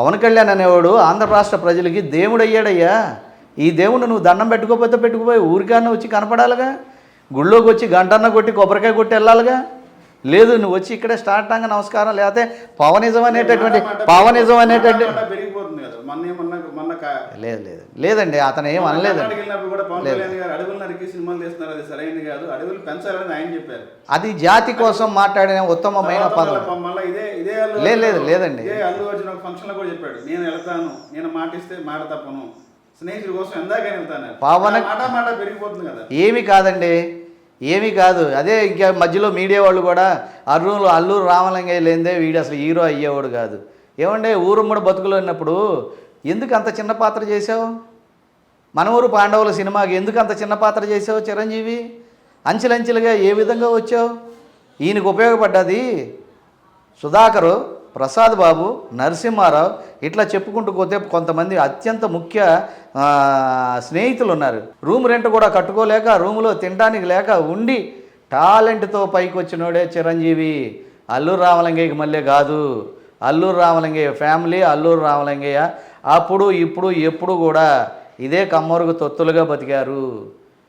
పవన్ కళ్యాణ్ అనేవాడు ఆంధ్ర రాష్ట్ర ప్రజలకి దేవుడు అయ్యాడయ్యా ఈ దేవుడు నువ్వు దండం పెట్టుకోకపోతే పెట్టుకుపోయి ఊరికన్నా వచ్చి కనపడాలిగా? గుళ్ళోకి వచ్చి గంటన్న కొట్టి కొబ్బరికాయ కొట్టి వెళ్ళాలిగా? లేదు నువ్వు వచ్చి ఇక్కడే స్టార్ట్ అంగా నమస్కారం లేకపోతే పవనిజం అనేటటువంటి పవనిజం అనేటటువంటి మాట పెరిగిపోతుంది కదా మొన్న మొన్న మొన్న కా- లేదు లేదు. లేదండి అతను ఏం అనలేదండి కర్ణాటకకి వెళ్ళినప్పుడు కూడా పవన్ కళ్యాణ్ గారు అడవులు నరికి సినిమాలు తీస్తున్నారు అది సరైనది కాదు. అడవులు పెంచాలని ఆయన చెప్పారు. అది జాతి కోసం మాట్లాడిన ఉత్తమమైన పదం. మళ్ళా- ఇదే ఇదే లేదు, లేదు, లేదండి. ఇదే అల్లు అర్జున్ ఒక కూడా చెప్పాడు. నేను వెళ్తాను నేను మాట ఇస్తే మాట తప్పను. కోసం వెళ్తాను పవన్- మాట మాట పెరిగిపోతుంది కదా. ఏమీ కాదండి ఏమీ కాదు. అదే ఇంకా మధ్యలో మీడియా వాళ్ళు కూడా అర్రూలు అల్లూరు రామలింగయ్య లేదే వీడు అసలు హీరో అయ్యేవాడు కాదు. ఏమంటే ఊరుమ్మడి బతుకులు ఉన్నప్పుడు ఎందుకు అంత చిన్న పాత్ర చేసావు మన ఊరు పాండవుల సినిమాకి ఎందుకు అంత చిన్న పాత్ర చేసావు చిరంజీవి? అంచెలంచెలుగా ఏ విధంగా వచ్చావు? ఈయనకు ఉపయోగపడ్డది సుధాకరు ప్రసాద్ బాబు నరసింహారావు ఇట్లా చెప్పుకుంటూ పోతే కొంతమంది అత్యంత ముఖ్య స్నేహితులు ఉన్నారు రూమ్ రెంట్ కూడా కట్టుకోలేక రూములో తినడానికి లేక ఉండి టాలెంట్తో పైకి వచ్చినోడే చిరంజీవి. అల్లూరు రామలింగయ్యకి మళ్ళీ కాదు. అల్లూరు రామలింగయ్య ఫ్యామిలీ అల్లూరు రామలింగయ్య అప్పుడు ఇప్పుడు ఎప్పుడు కూడా ఇదే కమ్మరుగు తొత్తులుగా బతికారు.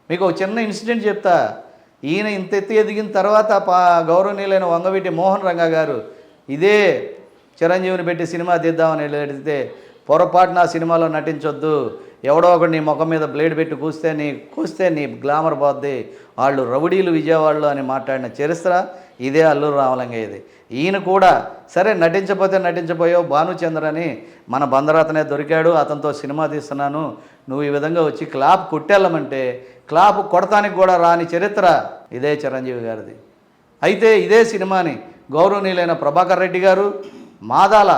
మీకు ఒక చిన్న ఇన్సిడెంట్ చెప్తా. ఈయన ఇంత ఎత్తి ఎదిగిన తర్వాత పా గౌరవనీయులైన వంగవీటి మోహన్ రంగా గారు ఇదే చిరంజీవిని పెట్టి సినిమా తీద్దామని వెళితే పొరపాటున ఆ సినిమాలో నటించొద్దు. ఎవడో ఒకటి నీ ముఖం మీద బ్లేడ్ పెట్టి కూస్తే నీ కూస్తే నీ గ్లామర్ పోద్ది. వాళ్ళు రౌడీలు విజయవాడలో అని మాట్లాడిన చరిత్ర ఇదే అల్లూరు రామలింగయ్యది ఈయన కూడా సరే నటించకపోతే నటించబోయో భానుచంద్ర అని మన బందరాతనే దొరికాడు అతనితో సినిమా తీస్తున్నాను నువ్వు ఈ విధంగా వచ్చి క్లాప్ కొట్టేళ్ళమంటే క్లాప్ కొడతానికి కూడా రాని చరిత్ర ఇదే చిరంజీవి గారిది. అయితే ఇదే సినిమాని గౌరవనీయులైన ప్రభాకర్ రెడ్డి గారు మాదాల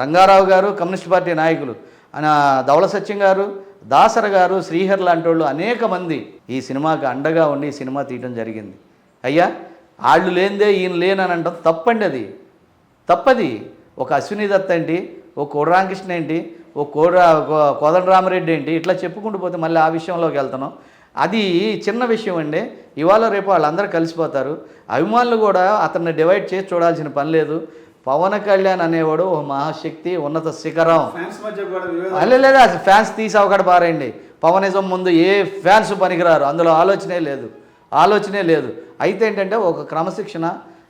రంగారావు గారు కమ్యూనిస్ట్ పార్టీ నాయకులు ఆయన ధవళ సత్యం గారు దాసర గారు శ్రీహర్ లాంటి వాళ్ళు అనేక మంది ఈ సినిమాకి అండగా ఉండి సినిమా తీయడం జరిగింది. అయ్యా వాళ్ళు లేనిదే ఈయన లేనని అంటాం తప్పండి అది. తప్పది. ఒక అశ్విని దత్ ఏంటి? ఓ కోడరామకృష్ణ ఏంటి? ఓ కోడ కోదండరామరెడ్డి ఏంటి? ఇట్లా చెప్పుకుంటూ పోతే మళ్ళీ ఆ విషయంలోకి వెళ్తున్నాం. అది చిన్న విషయం అండి. ఇవాళ రేపు వాళ్ళందరూ కలిసిపోతారు. అభిమానులు కూడా అతన్ని డివైడ్ చేసి చూడాల్సిన పని లేదు. పవన్ కళ్యాణ్ అనేవాడు ఒక మహాశక్తి ఉన్నత శిఖరం. కూడా అల్లే లేదా ఫ్యాన్స్ తీసి అవకాడ పారేయండి. పవనిజం ముందు ఏ ఫ్యాన్స్ పనికిరారు? అందులో ఆలోచనే లేదు. ఆలోచనే లేదు. అయితే ఏంటంటే ఒక క్రమశిక్షణ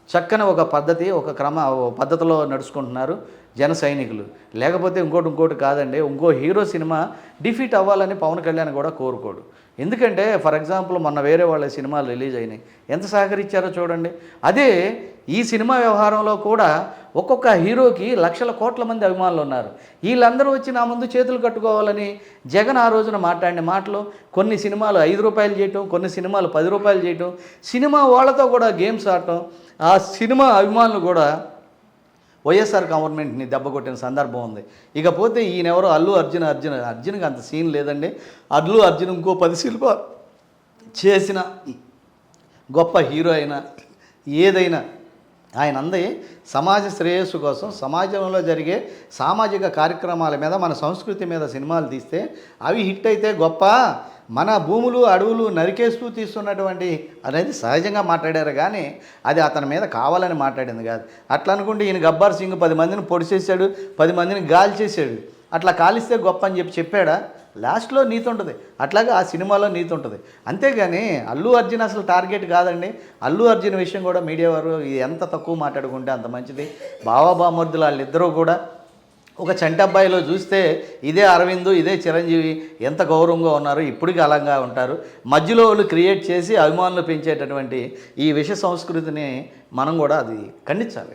చక్కని ఒక పద్ధతి ఒక క్రమ పద్ధతిలో నడుచుకుంటున్నారు జన సైనికులు. లేకపోతే ఇంకోటి ఇంకోటి కాదండి ఇంకో హీరో సినిమా డిఫీట్ అవ్వాలని పవన్ కళ్యాణ్ కూడా కోరుకోడు. ఎందుకంటే ఫర్ ఎగ్జాంపుల్ మొన్న వేరే వాళ్ళ సినిమాలు రిలీజ్ అయినాయి. ఎంత సహకరించారో చూడండి. అదే ఈ సినిమా వ్యవహారంలో కూడా ఒక్కొక్క హీరోకి లక్షల కోట్ల మంది అభిమానులు ఉన్నారు. వీళ్ళందరూ వచ్చి నా ముందు చేతులు కట్టుకోవాలని జగన్ ఆ రోజున మాట్లాడిన మాటలు కొన్ని సినిమాలు ఐదు రూపాయలు చేయటం కొన్ని సినిమాలు పది రూపాయలు చేయటం సినిమా వాళ్ళతో కూడా గేమ్స్ ఆడటం ఆ సినిమా అభిమానులు కూడా వైఎస్ఆర్ గవర్నమెంట్ని దెబ్బ కొట్టిన సందర్భం ఉంది. ఇకపోతే ఈయనెవరో అల్లు అర్జున్ అర్జున్ అర్జున్కి అంత సీన్ లేదండి. అల్లు అర్జున్ ఇంకో పది శిల్ప చేసిన గొప్ప హీరో అయినా ఏదైనా ఆయన అంది సమాజ శ్రేయస్సు కోసం సమాజంలో జరిగే సామాజిక కార్యక్రమాల మీద మన సంస్కృతి మీద సినిమాలు తీస్తే అవి హిట్ అయితే గొప్ప. మన భూములు అడవులు నరికేస్తూ తీస్తున్నటువంటి అనేది సహజంగా మాట్లాడారు కానీ అది అతని మీద కావాలని మాట్లాడింది కాదు. అట్లా అనుకుంటే ఈయన గబ్బర్ సింగ్ పది మందిని పొడిచేసాడు పది మందిని గాలి చేశాడు అట్లా కాలిస్తే గొప్ప అని చెప్పి చెప్పాడా? లాస్ట్లో నీతి ఉంటుంది. అట్లాగే ఆ సినిమాలో నీతి ఉంటుంది. అంతేగాని అల్లు అర్జున్ అసలు టార్గెట్ కాదండి. అల్లు అర్జున్ విషయం కూడా మీడియా వారు ఎంత తక్కువ మాట్లాడుకుంటే అంత మంచిది. బావా బామర్దులు వాళ్ళిద్దరూ కూడా ఒక చంటబ్బాయిలో చూస్తే ఇదే అరవింద్ ఇదే చిరంజీవి ఎంత గౌరవంగా ఉన్నారు ఇప్పటికీ అలంగా ఉంటారు. మధ్యలో వాళ్ళు క్రియేట్ చేసి అభిమానులు పెంచేటటువంటి ఈ విష సంస్కృతిని మనం కూడా అది ఖండించాలి.